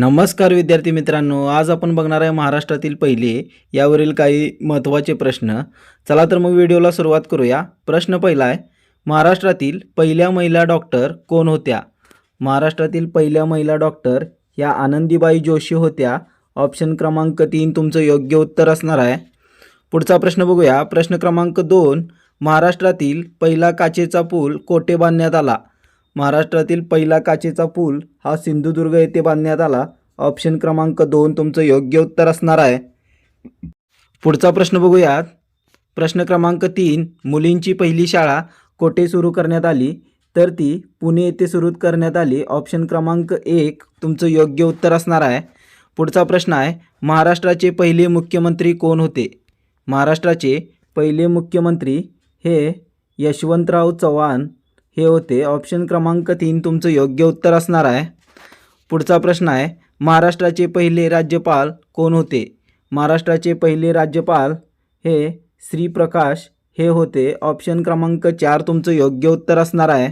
नमस्कार विद्यार्थी मित्रांनो आज आपण बघणार आहे महाराष्ट्रातील पहिले यावरील काही महत्त्वाचे प्रश्न. चला तर मग व्हिडिओला सुरुवात करूया. प्रश्न पहिला आहे महाराष्ट्रातील पहिल्या महिला डॉक्टर कोण होत्या? महाराष्ट्रातील पहिल्या महिला डॉक्टर ह्या आनंदीबाई जोशी होत्या. ऑप्शन क्रमांक तीन तुमचं योग्य उत्तर असणार आहे. पुढचा प्रश्न बघूया. प्रश्न क्रमांक दोन महाराष्ट्रातील पहिला काचेचा पूल कोठे बांधण्यात आला? महाराष्ट्रातील पहिला काचेचा पूल हा सिंधुदुर्ग येथे बांधण्यात आला. ऑप्शन क्रमांक दोन तुमचं योग्य उत्तर असणार आहे. पुढचा प्रश्न बघूयात. प्रश्न क्रमांक तीन मुलींची पहिली शाळा कोठे सुरू करण्यात आली? तर ती पुणे येथे सुरू करण्यात आली. ऑप्शन क्रमांक एक तुमचं योग्य उत्तर असणार आहे. पुढचा प्रश्न आहे महाराष्ट्राचे पहिले मुख्यमंत्री कोण होते? महाराष्ट्राचे पहिले मुख्यमंत्री हे यशवंतराव चव्हाण हे होते. ऑप्शन क्रमांक तीन तुमचं योग्य उत्तर असणार आहे. पुढचा प्रश्न आहे महाराष्ट्राचे पहिले राज्यपाल कोण होते? महाराष्ट्राचे पहिले राज्यपाल हे श्रीप्रकाश हे होते. ऑप्शन क्रमांक चार तुमचं योग्य उत्तर असणार आहे.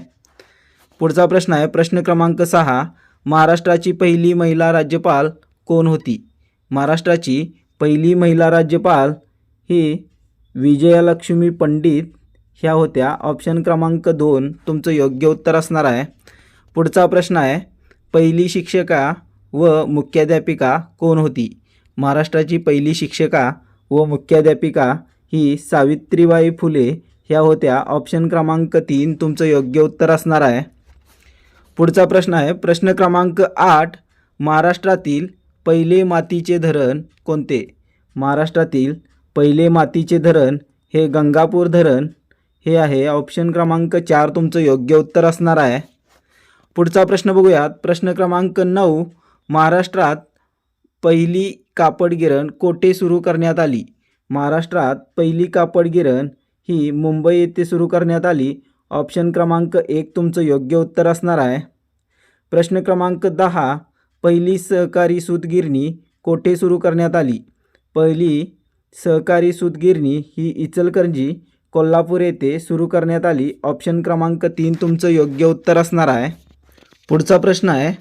पुढचा प्रश्न आहे प्रश्न क्रमांक सहा महाराष्ट्राची पहिली महिला राज्यपाल कोण होती? महाराष्ट्राची पहिली महिला राज्यपाल ही विजयलक्ष्मी पंडित ह्या होत्या. ऑप्शन क्रमांक दोन तुमचं योग्य उत्तर असणार आहे. पुढचा प्रश्न आहे पहिली शिक्षिका व मुख्याध्यापिका कोण होती? महाराष्ट्राची पहिली शिक्षिका व मुख्याध्यापिका ही सावित्रीबाई फुले. ह्या होत्या. ऑप्शन क्रमांक तीन तुमचं योग्य उत्तर असणार आहे. पुढचा प्रश्न आहे प्रश्न क्रमांक आठ महाराष्ट्रातील पहिले मातीचे धरण कोणते? महाराष्ट्रातील पहिले मातीचे धरण हे गंगापूर धरण हे आहे. ऑप्शन क्रमांक चार तुमचं योग्य उत्तर असणार आहे. पुढचा प्रश्न बघूयात. प्रश्न क्रमांक नऊ महाराष्ट्रात पहिली कापड गिरण कोठे सुरू करण्यात आली? महाराष्ट्रात पहिली कापड गिरण ही मुंबई येथे सुरू करण्यात आली. ऑप्शन क्रमांक एक तुमचं योग्य उत्तर असणार आहे. प्रश्न क्रमांक दहा पहिली सहकारी सूतगिरणी कोठे सुरू करण्यात आली? पहिली सहकारी सूतगिरणी ही इचलकरंजी कोल्हापूर येथे सुरू करण्यात आली ऑप्शन क्रमांक तीन तुमचं योग्य उत्तर असणार आहे. पुढचा प्रश्न आहे.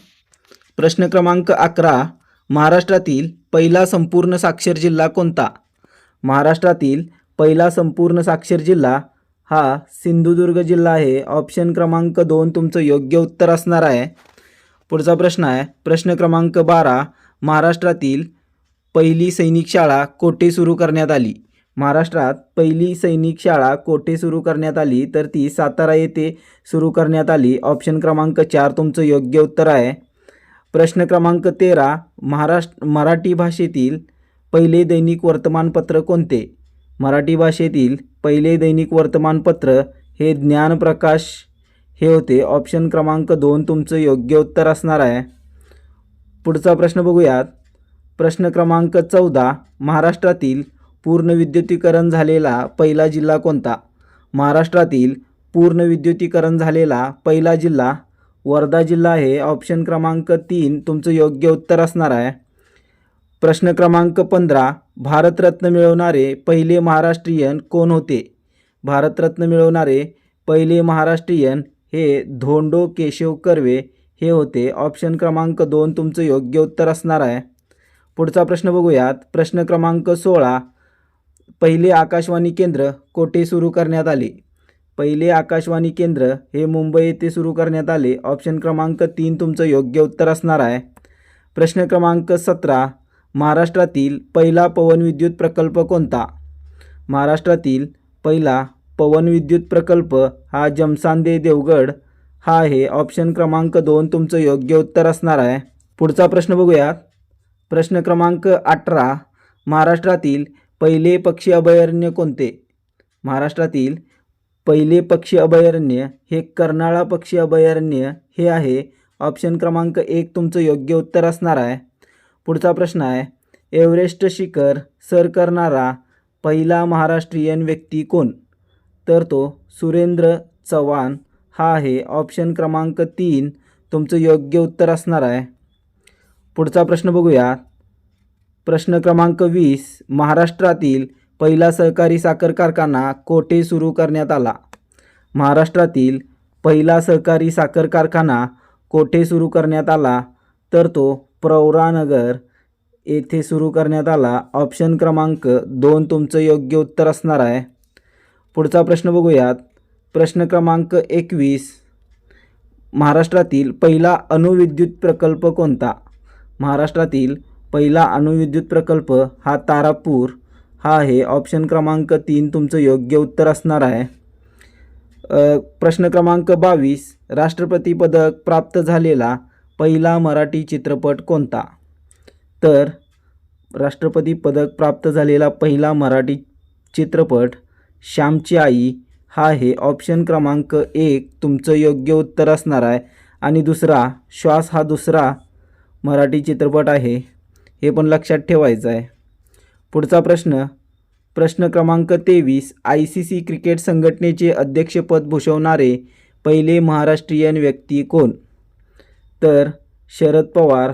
प्रश्न क्रमांक अकरा महाराष्ट्रातील पहिला संपूर्ण साक्षर जिल्हा कोणता? महाराष्ट्रातील पहिला संपूर्ण साक्षर जिल्हा हा सिंधुदुर्ग जिल्हा आहे. ऑप्शन क्रमांक दोन तुमचं योग्य उत्तर असणार आहे. पुढचा प्रश्न आहे. प्रश्न क्रमांक बारा महाराष्ट्रातील पहिली सैनिक शाळा कोठे सुरू करण्यात आली? महाराष्ट्रात पहिली सैनिक शाळा कोठे सुरू करण्यात आली तर ती सातारा येथे सुरू करण्यात आली. ऑप्शन क्रमांक चार तुमचं योग्य उत्तर आहे. प्रश्न क्रमांक तेरा महाराष्ट्र मराठी भाषेतील पहिले दैनिक वर्तमानपत्र कोणते? मराठी भाषेतील पहिले दैनिक वर्तमानपत्र हे ज्ञानप्रकाश हे होते. ऑप्शन क्रमांक दोन तुमचं योग्य उत्तर असणार आहे. पुढचा प्रश्न बघूयात. प्रश्न क्रमांक चौदा महाराष्ट्रातील पूर्ण विद्युतीकरण झालेला पहिला जिल्हा कोणता? महाराष्ट्रातील पूर्ण विद्युतीकरण झालेला पहिला जिल्हा वर्धा जिल्हा आहे. ऑप्शन क्रमांक तीन तुमचं योग्य उत्तर असणार आहे. प्रश्न क्रमांक पंधरा भारतरत्न मिळवणारे पहिले महाराष्ट्रीयन कोण होते? भारतरत्न मिळवणारे पहिले महाराष्ट्रीयन हे धोंडो केशव कर्वे हे होते. ऑप्शन क्रमांक दोन तुमचं योग्य उत्तर असणार आहे. पुढचा प्रश्न बघूयात. प्रश्न क्रमांक सोळा पहिले आकाशवाणी केंद्र कोठे सुरू करण्यात आले? पहिले आकाशवाणी केंद्र हे मुंबई येथे सुरू करण्यात आले. ऑप्शन क्रमांक तीन तुमचं योग्य उत्तर असणार आहे. प्रश्न क्रमांक सतरा महाराष्ट्रातील पहिला पवनविद्युत प्रकल्प कोणता? महाराष्ट्रातील पहिला पवनविद्युत प्रकल्प हा जमसांदे देवगड. हा आहे. ऑप्शन क्रमांक दोन तुमचं योग्य उत्तर असणार आहे. पुढचा प्रश्न बघूयात. प्रश्न क्रमांक अठरा महाराष्ट्रातील पहिले पक्षी अभयारण्य कोणते? महाराष्ट्रातील पहिले पक्षी अभयारण्य हे कर्नाळा पक्षी अभयारण्य हे आहे. ऑप्शन क्रमांक एक तुमचं योग्य उत्तर असणार आहे. पुढचा प्रश्न आहे एव्हरेस्ट शिखर सर करणारा पहिला महाराष्ट्रीयन व्यक्ती कोण? तर तो सुरेंद्र चव्हाण. हा आहे ऑप्शन क्रमांक तीन तुमचं योग्य उत्तर असणार आहे. पुढचा प्रश्न बघूया. प्रश्न क्रमांक वीस महाराष्ट्रातील पहिला सहकारी साखर कारखाना कोठे सुरू करण्यात आला? महाराष्ट्रातील पहिला सहकारी साखर कारखाना कोठे सुरू करण्यात आला? तर तो प्रौरानगर येथे सुरू करण्यात आला. ऑप्शन क्रमांक दोन तुमचं योग्य उत्तर असणार आहे. पुढचा प्रश्न बघूयात. प्रश्न क्रमांक एकवीस. महाराष्ट्रातील पहिला अणुविद्युत प्रकल्प कोणता? महाराष्ट्रातील पहिला अणुविद्युत प्रकल्प हा तारापूर. हा आहे ऑप्शन क्रमांक तीन. तुमचं योग्य उत्तर असणार आहे. प्रश्न क्रमांक बावीस. राष्ट्रपती पदक प्राप्त झालेला पहिला मराठी चित्रपट कोणता? तर राष्ट्रपती पदक प्राप्त झालेला पहिला मराठी चित्रपट श्यामची आई. हा आहे ऑप्शन क्रमांक एक. तुमचं योग्य उत्तर असणार आहे. आणि दुसरा श्वास हा दुसरा मराठी चित्रपट आहे. हे पण लक्षात ठेवायचं आहे. पुढचा प्रश्न प्रश्न क्रमांक तेवीस आय सी सी क्रिकेट संघटनेचे अध्यक्षपद भूषवणारे पहिले महाराष्ट्रीयन व्यक्ती कोण? तर शरद पवार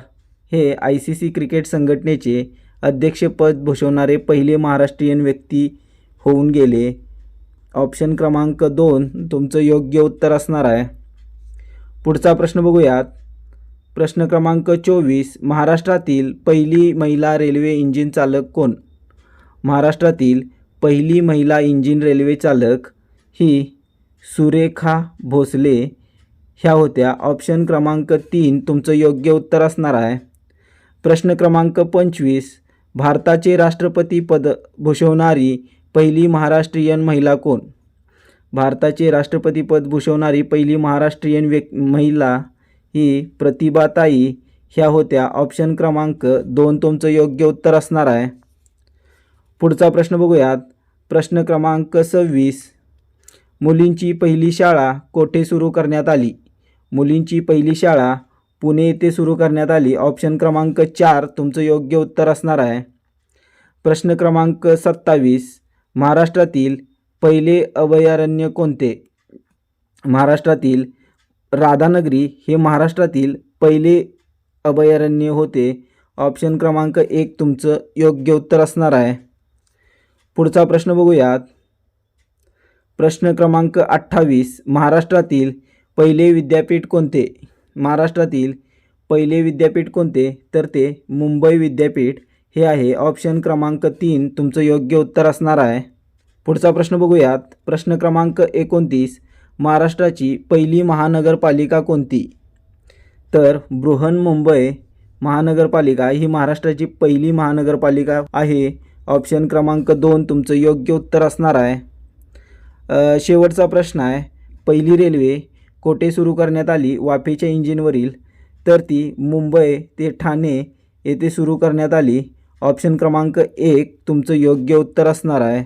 हे आय सी सी क्रिकेट संघटनेचे अध्यक्षपद भूषवणारे पहिले महाराष्ट्रीयन व्यक्ती होऊन गेले. ऑप्शन क्रमांक दोन तुमचं योग्य उत्तर असणार आहे. पुढचा प्रश्न बघूयात. प्रश्न क्रमांक चोवीस. महाराष्ट्रातील पहिली महिला रेल्वे इंजिन चालक कोण? महाराष्ट्रातील पहिली महिला इंजिन रेल्वे चालक ही सुरेखा भोसले. ह्या होत्या. ऑप्शन क्रमांक तीन तुमचं योग्य उत्तर असणार आहे. प्रश्न क्रमांक पंचवीस. भारताचे राष्ट्रपती पद भूषवणारी पहिली महाराष्ट्रीयन महिला कोण? भारताचे राष्ट्रपतीपद भूषवणारी पहिली महाराष्ट्रीयन व्यक् महिला ही प्रतिभाताई ह्या होत्या ऑप्शन क्रमांक दोन तुमचं योग्य उत्तर असणार आहे. पुढचा प्रश्न बघूयात. प्रश्न क्रमांक सव्वीस. मुलींची पहिली शाळा कोठे सुरू करण्यात आली? मुलींची पहिली शाळा पुणे येथे सुरू करण्यात आली. ऑप्शन क्रमांक चार तुमचं योग्य उत्तर असणार आहे. प्रश्न क्रमांक सत्तावीस. महाराष्ट्रातील पहिले अभयारण्य कोणते? महाराष्ट्रातील राधानगरी हे महाराष्ट्रातील पहिले अभयारण्य होते. ऑप्शन क्रमांक एक तुमचं योग्य उत्तर असणार आहे. पुढचा प्रश्न बघूयात. प्रश्न क्रमांक अठ्ठावीस. महाराष्ट्रातील पहिले विद्यापीठ कोणते? महाराष्ट्रातील पहिले विद्यापीठ कोणते? तर ते मुंबई विद्यापीठ हे आहे. ऑप्शन क्रमांक तीन तुमचं योग्य उत्तर असणार आहे. पुढचा प्रश्न बघूयात. प्रश्न क्रमांक एकोणतीस. महाराष्ट्राची पहिली महानगरपालिका कोणती? तर बृहन्मुंबई महानगरपालिका ही महाराष्ट्राची पहिली महानगरपालिका आहे. ऑप्शन क्रमांक दोन तुमचं योग्य उत्तर असणार आहे. शेवटचा प्रश्न आहे. पहिली रेल्वे कोठे सुरू करण्यात आली? वाफेच्या इंजिनवरील. तर ती मुंबई ते ठाणे येथे सुरू करण्यात आली. ऑप्शन क्रमांक एक तुमचं योग्य उत्तर असणार आहे.